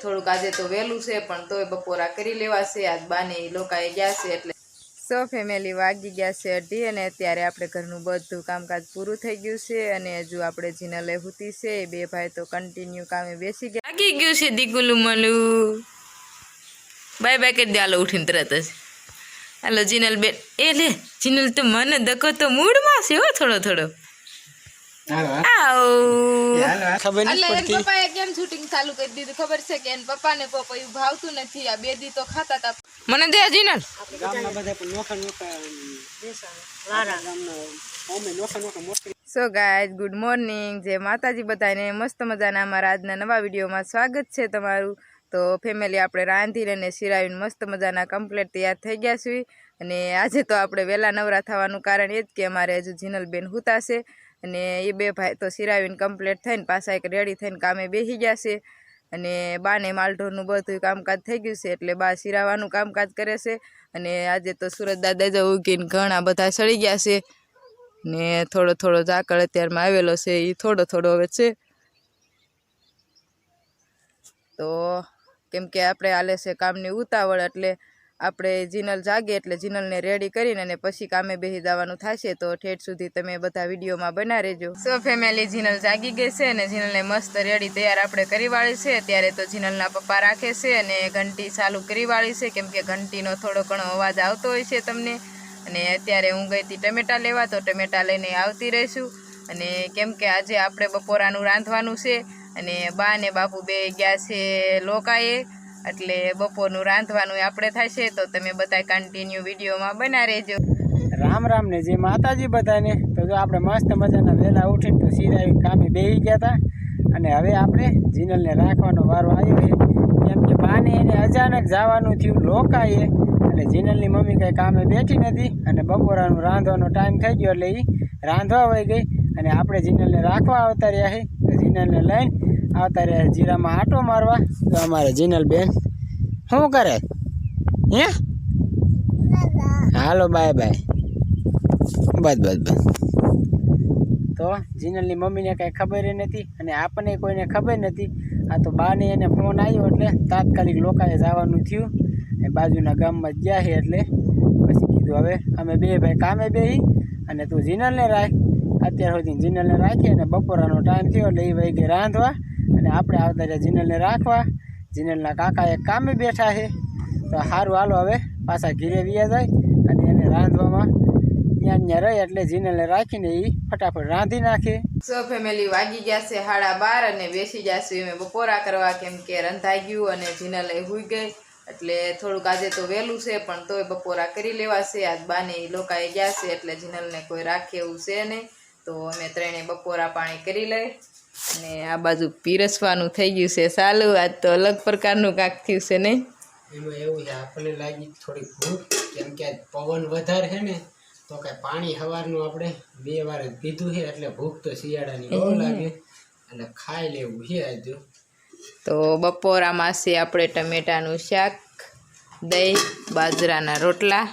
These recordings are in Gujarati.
થોડુંક આજે તો વહેલું છે, પણ તોય બપોરા કરી લેવાશે. આજ બાને એ લોકોએ ગયા છે એટલે સો ફેમિલી વાગી ગયા છે અઢી અને અત્યારે આપણે ઘરનું બધું કામકાજ પૂરું થઈ ગયું છે અને હજુ આપણે જીનલે હુતી છે. એ બે ભાઈ તો કન્ટિન્યુ કામે બેસી ગયા. લાગી ગયું છે દીકુલું મલું બાય બાય કરી દે, હાલો ઉઠીને તરત જ. હાલો જીનલ બેન, એ લે, જીનલ તો મને દકો તો મૂડમાં છે હો થોડો થોડો. મને દે જીનલ. ગામના બધા પણ નોખા નોખા ગામના અમે નોખા નોખા મોટી સો ગાઈઝ ગુડ મોર્નિંગ જે માતાજી બધાને. મસ્ત મજાના અમારા આજના નવા વિડીયોમાં સ્વાગત છે તમારું. તો ફેમિલી આપણે રાંધીને અને શિરાવીને મસ્ત મજાના કમ્પ્લેટ તૈયાર થઈ ગયા છીએ. અને આજે તો આપણે વહેલા નવરા થવાનું કારણ એ જ કે અમારે હજુ જીનલબેન હુતાશે અને એ બે ભાઈ તો શિરાવીને કમ્પ્લીટ થઈને પાછા એક રેડી થઈને કામે બેસી ગયા છે અને બાને માલઢોરનું બધું કામકાજ થઈ ગયું છે, એટલે બા શિરાવાનું કામકાજ કરે છે. અને આજે તો સુરત દાદા જ ઉગીને ઘણા બધા સડી ગયા છે. ને થોડો થોડો ઝાકળ અત્યારમાં આવેલો છે એ થોડો થોડો હવે છે. તો કેમ કે આપણે હાલે છે કામની ઉતાવળ, એટલે આપણે જીનલ જાગે એટલે જીનલને રેડી કરીને અને પછી કામે બેસી જવાનું થશે, તો ઠેઠ સુધી તમે બધા વિડીયોમાં બના રહેજો. સો ફેમિલી જીનલ જાગી ગઈ છે અને જીનલને મસ્ત રેડી તૈયાર આપણે કરી વાળી છે. ત્યારે તો જીનલના પપ્પા રાખે છે અને ઘંટી ચાલુ કરી વાળી છે, કેમ કે ઘંટીનો થોડો ઘણો અવાજ આવતો હોય છે તમને. અને અત્યારે હું ગઈ હતી ટમેટા લેવા, તો ટમેટા લઈને આવતી રહીશું. અને કેમ કે આજે આપણે બપોરાનું રાંધવાનું છે અને બા ને બાપુ બે ગયા છે લોકાએ. એટલે બપોરનું રાંધવાનું આપણે થશે, તો તમે બધા કન્ટિન્યુ વિડીયોમાં બના રહેજો. રામ રામ ને જે માતાજી બધાને. તો જો આપણે મસ્ત મજાના વહેલા ઉઠીને તો સીધા કામે બેસી ગયા હતા અને હવે આપણે જીનલને રાખવાનો વારો આવ્યો છે. કેમ કે બાને એને અચાનક જવાનું થયું, રોકાઈએ. એટલે જીનલની મમ્મી કંઈ કામે બેઠી નથી અને બપોરાનું રાંધવાનો ટાઈમ થઈ ગયો એટલે એ રાંધવા વહી ગઈ. અને આપણે જીનલને રાખવા આવતા રહ્યા છે તો જીનલને લઈને આવતા રહ્યા જીરામાં આટો મારવા? તો અમારે જીનલબેન શું કરે? હે? હાલો, બાય બાય. બસ બસ બસ તો જીનલની મમ્મીને કાંઈ ખબર નથી અને આપણને કોઈને ખબર નથી. આ તો બાને એને ફોન આવ્યો એટલે તાત્કાલિક લોકાએ જવાનું થયું. એ બાજુના ગામમાં ગયા છે એટલે પછી કીધું, હવે અમે બે ભાઈ કામે બેહી અને તું જીનલને રાખ. અત્યાર સુધી જીનલને રાખી અને બપોરાનો ટાઈમ થયો એટલે એ ભાઈ કે રાંધવા. અને આપણે આવતા રહ્યા જીનલને રાખવા. જીનલના કાકા એક કામે બેઠા છે. તો સારું હાલો હવે પાછા ઘીરે વ્યા જાય અને એને રાંધવામાં ત્યાં ત્યાં રહે એટલે જીનલને રાખીને એ ફટાફટ રાંધી નાખે. સો ફેમિલી વાગી ગયા છે સાડા બાર અને બેસી જશે અમે બપોરા કરવા કેમ કે રંધાઈ ગયું અને જીનલ એ હુઈ ગઈ. એટલે થોડુંક આજે તો વહેલું છે, પણ તોય બપોરા કરી લેવાશે આજ બાને એ લોકાએ ગયા છે, એટલે જીનલને કોઈ રાખે એવું છે નહીં. તો અમે ત્રણેય બપોરા પાણી કરી લઈ. અને આ બાજુ પીરસવાનું થઈ ગયું છે. સાલું આજ તો અલગ પ્રકારનું કાંક થયું છે નહીં એમાં એવું છે આપણને લાગી થોડી ભૂખ કેમ કે આજ પવન વધારે છે ને તો કાંઈ પાણી સવારનું આપણે બે વાર પીધું છે એટલે ભૂખ તો શિયાળાની બહુ લાગે. એટલે ખાઈ લેવું છે આજે. તો બપોરામાં છે આપણે ટમેટાનું શાક દહીં બાજરાના રોટલા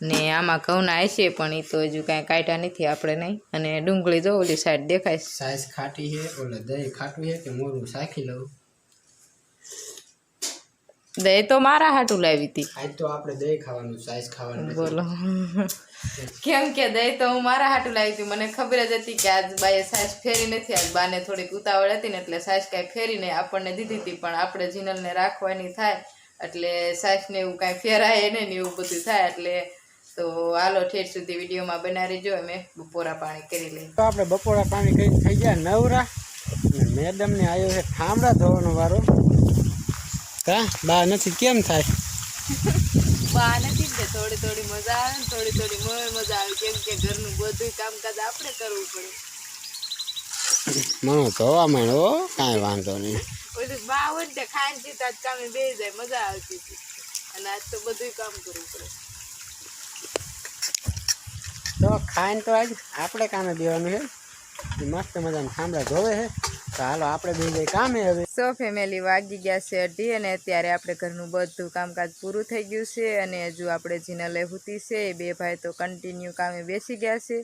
ને આમાં ઘઉંના હશે પણ એ તો હજુ કાંઈ કાઢ્યા નથી આપણે નહીં. અને ડુંગળી જો ઓલી સાઈડ દેખાય. સાઈઝ ખાટી છે ઓલે દહીં ખાટું છે કે મોરું સાખી લઉં? દહીં તો મારા હાટું લાવી હતી. આજ તો આપણે દહીં ખાવાનું સાઈઝ ખાવાનું બોલો. કેમ કે દહીં તો હું મારા હાટું લાવી હતી. મને ખબર જ હતી કે આજ બાએ સાઈઝ ફેરી નથી આજ બાને થોડીક ઉતાવળ હતી ને એટલે સાઈઝ કાંઈ ફેરી નહીં આપણને દીધી હતી પણ આપણે જીનલને રાખવાની થાય એટલે સાઈઝને એવું કાંઈ ફેરાય નહીં ને એવું બધું થાય એટલે તો હાલો ઠેર સુધી વિડીયોમાં બનાવી રહેજો અમે બપોરા પાણી કરી લઈએ. તો આપણે બપોરા પાણી કરી થઈ ગયા નવરા. મેડમને આવ્યો છે ઠામડા ધોવાનો વારો. કા? બા નથી કેમ થાય? બા નથી ને થોડી થોડી મજા આવે ને થોડી થોડી મોય મજા આવે કેમ કે ઘરનું બધું કામકાજ આપણે કરવું પડે. મને ધોવા માંડો કાંઈ વાંધો નહીં. પછી બા હોય ને ખાઈને પીતા જ કામે બે જાય મજા આવતી હતી. અને આજ તો બધું કામ કરવું પડે. તો ખાઈને તો આજ આપણે કામે દેવાનું છે. મસ્ત મજાનું ઠામડા ધોવે છે. તો હાલો આપણે બે જઈ કામે હવે. સો ફેમિલી વાગી ગયા છે અઢી અને અત્યારે આપણે ઘરનું બધું કામકાજ પૂરું થઈ ગયું છે અને હજુ આપણે જીનલે હુતી છે. એ બે ભાઈ તો કન્ટિન્યુ કામે બેસી ગયા છે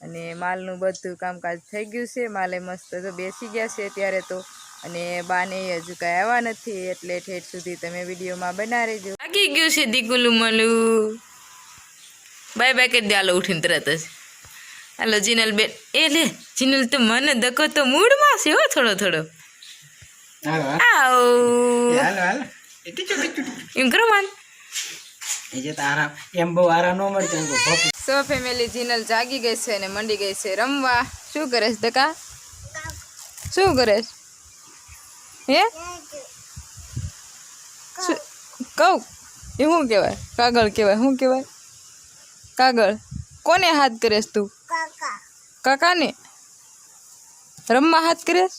અને માલનું બધું કામકાજ થઈ ગયું છે. માલે મસ્ત તો બેસી ગયા છે ત્યારે તો અને બાને હજુ કાંઈ આવ્યા નથી એટલે ઠેઠ સુધી તમે વિડીયોમાં બના રહેજો લાગી ગયું છે દીકુલું મલું. બાય બાય કરી દે હાલો ઉઠીને તરત જ. હાલો જીનલ બેન. એ લે જીનલ તો મને દકો તો મૂડમાં છે હો થોડો થોડો. આવ. હાલો હાલો. એમ કરો માન. એમ બહુ ન મળતો સો ફેમિલી જીનલ જાગી ગઈ છે અને મંડી ગઈ છે. રમવા. શું કરે છે દકા શું કરે હે? કહું. એ શું કહેવાય? કાગળ કહેવાય શું કહેવાય? કાગળ. કોને હાથ કરેશ તું? કાકાને? રમવા હાથ કરેશ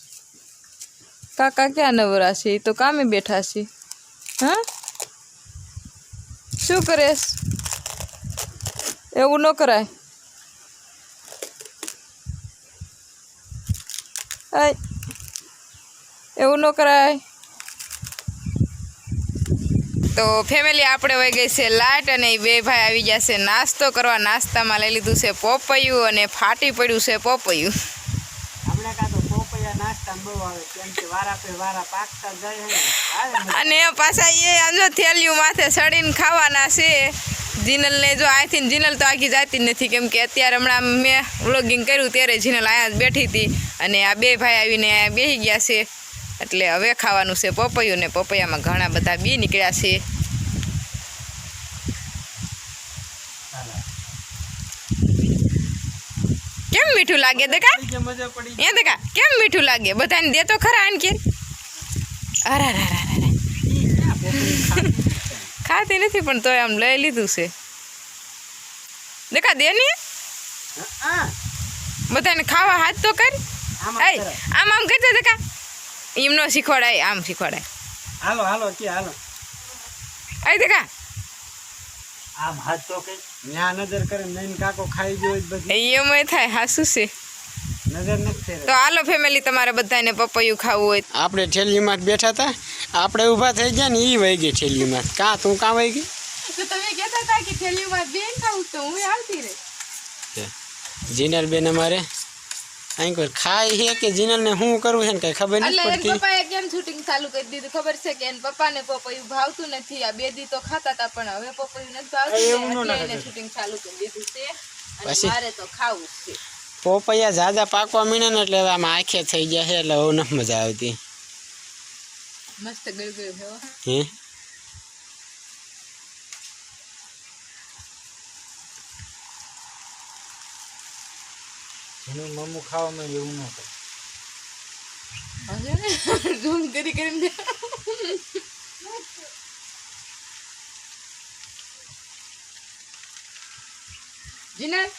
કાકા ક્યાં નવરા છે? એ તો કામે બેઠા છે. હા? શું કરેશ? એવું ન કરાય. એવું ન કરાય. તો ફેમિલી આપણે વહી ગઈ છે લાટ અને એ બે ભાઈ આવી ગયા છે નાસ્તો કરવા. નાસ્તામાં લઈ લીધું છે પોપૈયું અને ફાટી પડ્યું છે પોપૈયું. અને પાછા એ આંજો થેલ્યું માથે સડીને ખાવાના છે. જીનલને જો અહીંથી જીનલ તો આખી જાતી જ નથી. કેમ કે અત્યારે હમણાં મેં વ્લોગિંગ કર્યું ત્યારે જીનલ અહીંયા જ બેઠી હતી. અને આ બે ભાઈ આવીને બેસી ગયા છે. એટલે હવે ખાવાનું છે પપૈયું ને પપૈયામાં ઘણા બધા બી નીકળ્યા છે. કેમ મીઠું લાગે દેખા? એ દેખા કેમ મીઠું લાગે? બધાને દે તો ખરા આને કે. અરે ખાતી નથી પણ તોય આમ લઈ લીધું છે. દેખા દે ને બધાને ખાવા હાથ તો કર. આમ આમ આય કરે. આમ આમ દેખા. એમ ન શીખવાડાય આમ શીખવાડાય. હાલો હાલો કે હાલો. આય દેખા. આમ હાથ તો કે ન્યા નજર કરે નૈન કાકો ખાઈ ગયો બધી. એમ થાય હાસુ છે. નજર નથી તો હાલો ફેમિલી તમારે બધાને પપૈયું ખાવું હોય. આપણે ઠેલીમાં જ બેઠા હતા. આપણે ઊભા થઈ ગયા ને એ વહી ગઈ ઠેલીમાં. કાં તું કાં વહી ગઈ? તો તમે કહેતા હતા કે થેલીમાં બેન ખાવું તો હું આવતી રહી. જીનલ બેન અમારે અહીં કોઈ ખાય છે કે જીનલને શું કરવું છે ને કઈ ખબર એટલે નથી પડતી. પપ્પાએ કેમ શૂટિંગ ચાલુ કરી દીધું? ખબર છે કે એન પપ્પાને પપૈયું ભાવતું નથી. આ બે દી તો ખાતા હતા પણ હવે પપૈયું નથી ભાવતું. એટલે. શૂટિંગ ચાલુ કરી દીધું છે. અને પછી? મારે તો ખાવું છે. પોપૈયા ઝાઝા પાકવા મીને ને એટલે આમ આંખે થઈ ગયા છે એટલે હવે નથી મજા આવતી. મસ્ત ગળગળ હો. જેનું મમ્મું ખાવામાં એવું ન કરે ને ઝૂમ કરી કરીને જીનલ?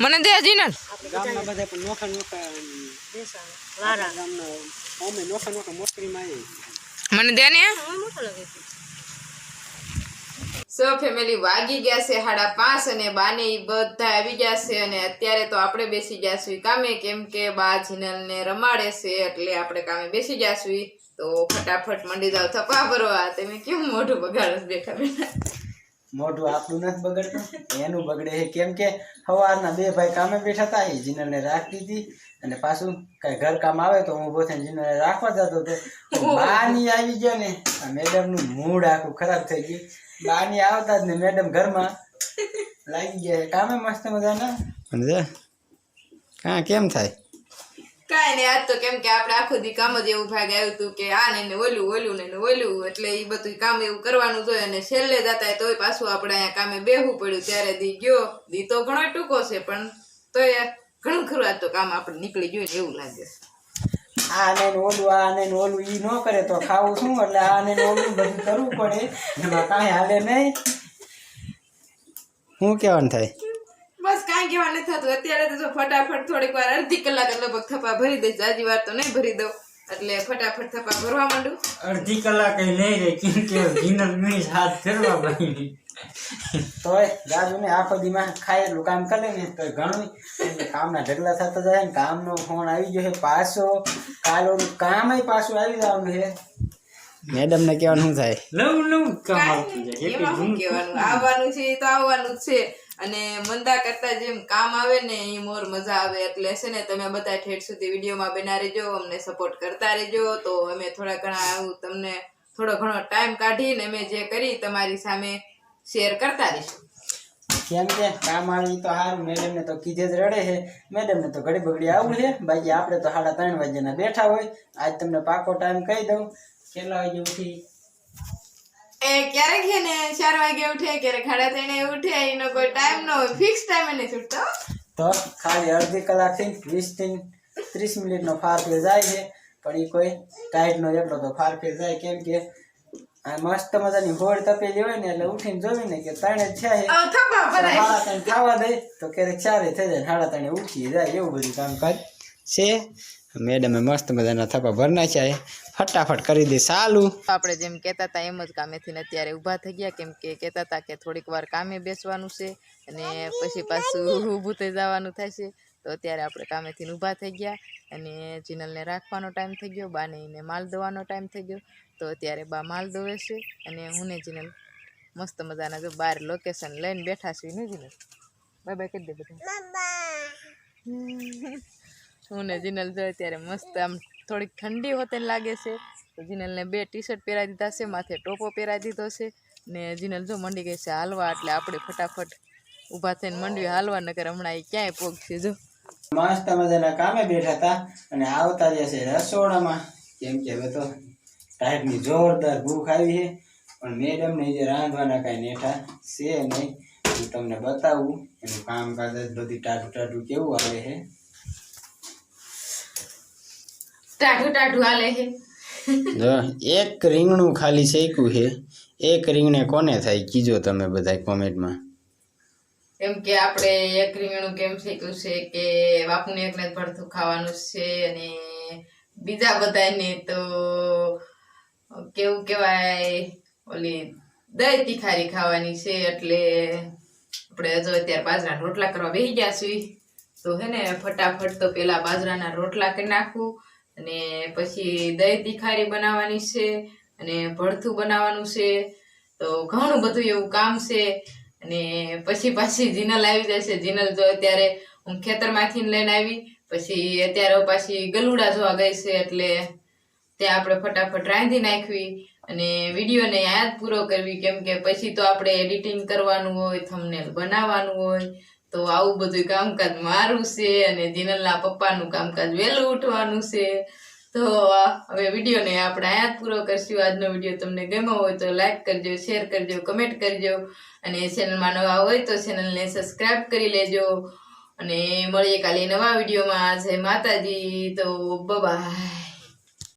મને દે જીનલ. ગામમાં બધા પણ નોખા નોખા વારા. ગામના અમે નોખા નોખા મોકરીમાં માં મને દે ને. સો ફેમિલી વાગી ગયા છે સાડા પાંચ અને બાને એ બધા આવી ગયા છે અને અત્યારે તો આપણે બેસી જઈશું કામે કેમ કે બા જીનલને રમાડે છે એટલે આપણે કામે બેસી જઈશું તો ફટાફટ મંડી જાવ થપા ભરવા. તમે કેમ મોઢું બગાડો બેઠા બેઠા? મોઢું આપણું નથી બગડતું એનું બગડે છે. કેમ કે સવારના બે ભાઈ કામે બેઠા હતા એ જીનલને રાખતી હતી અને પાછું કઈ ઘર કામ આવે તો હું પોતે જીનલને રાખવા જતો હતો. બાની આવી ગયો ને મેડમનું મૂડ આખું ખરાબ થઈ ગયું. બાની આવતા જ ને મેડમ ઘરમાં લાગી ગયા કામે મસ્ત મજાના? સમજે? કાં કેમ થાય? કાંઈ નહીં આજ તો કેમ કે આપણે આખો દી કામ જ એવું ભાગ આવ્યું હતું કે આ ને ઓલું ઓલું ને ને ઓલું એટલે એ બધું કામ એવું કરવાનું જોઈએ અને છેલ્લે જતા તોય પાછું આપણે અહીંયા કામે બેહવું પડ્યું. ત્યારે દી ગયો દી તો ઘણો ટૂંકો છે પણ તોય ઘણું ખરું આજ તો કામ આપણે નીકળી ગયું એવું લાગે છે. આ ને ઓલું આ ને ને ઓલું ઈ ન કરે તો ખાવું શું? એટલે આ ને ને ઓલું બધું કરવું પડે. એમાં કાંઈ હાલે નહીં. શું કહેવાનું થાય? બસ કાંઈ કહેવા નથી થતું. અત્યારે તો ફટાફટ થોડીક વાર અડધી કલાક લગભગ થપા ભરી દઈશ. આજી વાર તો નહીં ભરી દઉં. એટલે ફટાફટ થપા ભરવા માંડું. અડધી કલાક નહીં રહી કેમ કે ગિનર મિનિટ હાથ ફેરવા બની તોય દાદુ ને આખો દીમાં ખાય એટલું કામ કરે ને તો ઘણું કામના ઢગલા થતા જાય ને કામનો ફોન આવી ગયો છે પાછો. કાલ ઓલું કામ પાછું આવી જવાનું છે. મેડમ ને કેવાનું શું થાય? નવું નવું કામ આવતું જાય. શું આવવાનું છે તો આવવાનું છે. અને મંદા કરતા જેમ કામ આવે ને એ મોર મજા આવે. એટલે છે ને તમે બધા ઠેઠ સુધી વિડીયોમાં બના રહેજો અમને સપોર્ટ કરતા રહેજો. તો અમે થોડા ઘણા આવું તમને થોડો ઘણો ટાઈમ કાઢીને અમે જે કરી તમારી સામે શેર કરતા રહીશું. કેમ કે કામ આવે તો સારું મેડમ ને તો કીધે જ રડે છે. મેડમ ને તો ઘડી બગડી આવું છે. બાકી આપણે તો સાડા ત્રણ વાગ્યાના બેઠા હોય. આજ તમને પાકો ટાઈમ કહી દઉં. કેટલા વાગે ઉઠી? એ ક્યારેક છે ને? ચાર વાગે ઉઠે ક્યારેક સાડા ત્રણે ઉઠે એનો કોઈ ટાઈમ ન હોય. ફિક્સ ટાઈમ એને છૂટતો તો ખાલી અડધી કલાકથી વીસથી ત્રીસ મિનિટનો ફારફેર જાય છે. પણ એ કોઈ ટાઈટનો એટલો તો ફારફેર જાય. કેમ કે મસ્ત મજાની હોળ તપેલી હોય ને એટલે ઉઠીને જોઈને કે ત્રણે જ છે. ખાવા દે. તો ક્યારેક ચારે થઈ જાય સાડા ત્રણે ઉઠી જાય એવું બધું કામકાજ છે. મેડમે મસ્ત મજાના થપા ભર નાખ્યા છે. ફટાફટ કરી દે સાલું આપણે જેમ કહેતા હતા એમ જ કામેથી ને અત્યારે ઊભા થઈ ગયા કેમ કે કહેતા હતા કે થોડીક વાર કામે બેસવાનું છે અને પછી પાછું ઊભું થઈ જવાનું થાય છે. તો અત્યારે આપણે કામેથી ઊભા થઈ ગયા અને જીનલને રાખવાનો ટાઈમ થઈ ગયો બાને એને માલ દોવાનો ટાઈમ થઈ ગયો. તો અત્યારે બા માલ દોવે છે અને હું ને જીનલ મસ્ત મજાના જો બહાર લોકેશન લઈને બેઠા છીએ ને જીનલ બાય બાય કરી દે બધા. હું ને જીનલ જો અત્યારે મસ્ત આમ થોડીક ઠંડી હોતે લાગે છે. તો જીનલને બે ટી શર્ટ પહેરાવી દીધા છે માથે ટોપો પહેરાવી દીધો છે ને જીનલ જો મંડી ગઈ છે હાલવા એટલે આપણે ફટાફટ ઊભા થઈને મંડવી હાલવા નગર હમણાં એ ક્યાંય પોગશે જો. મસ્ત મજાના કામે બેઠા હતા અને આવતા જશે રસોડામાં કેમ કે હવે તો ટાઈટની જોરદાર ભૂખ આવી છે પણ મેડમને જે રાંધવાના કાંઈ નેઠા છે નહીં હું તમને બતાવું એનું કામકાજ જ બધી ટાઢું ટાઢું કેવું આવે છે. હાલે છે. જો એક રીંગણું ખાલી શેક્યું છે એક રીંગણે કોને થાય કીજો તમે બધા કોમેન્ટમાં. કેમ કે આપણે એક રીંગણું કેમ શીખ્યું છે કે બાપુને એકને જ ખાવાનું છે અને બીજા બધાને તો કેવું કહેવાય, ઓલી દહીં તીખારી ખાવાની છે એટલે આપણે હજુ અત્યારે બાજરાના રોટલા કરવા બેસી ગયા છીએ. તો હે ને, ફટાફટ તો પેલા બાજરાના રોટલા કરી નાખું અને પછી દહીં તીખારી બનાવવાની છે અને ભરથું બનાવવાનું છે. તો ઘણું બધું એવું કામ છે. અને પછી પાછી જીનલ આવી જશે. જીનલ તો અત્યારે હું ખેતરમાંથી લઈને આવી. પછી અત્યારે પાછી ગલુડા જોવા ગઈ છે એટલે ત્યાં આપણે ફટાફટ રાંધી નાખવી અને વિડીયોને યાદ પૂરો કરવી. કેમ કે પછી તો આપણે એડિટિંગ કરવાનું હોય થંબનેલ બનાવવાનું હોય, તો આવું બધું કામકાજ મારું છે અને જીનલના પપ્પાનું કામકાજ વહેલું ઉઠવાનું છે. તો હવે વિડીયોને આપણે આયાત પૂરો કરશું. આજનો વીડિયો તમને ગમ્યો હોય તો લાઈક કરજો, શેર કરજો, કમેન્ટ કરજો. અને ચેનલમાં નવા હોય તો ચેનલને સબસ્ક્રાઇબ કરી લેજો. અને મળીએ કાલે નવા વિડીયોમાં. જય માતાજી. તો બાય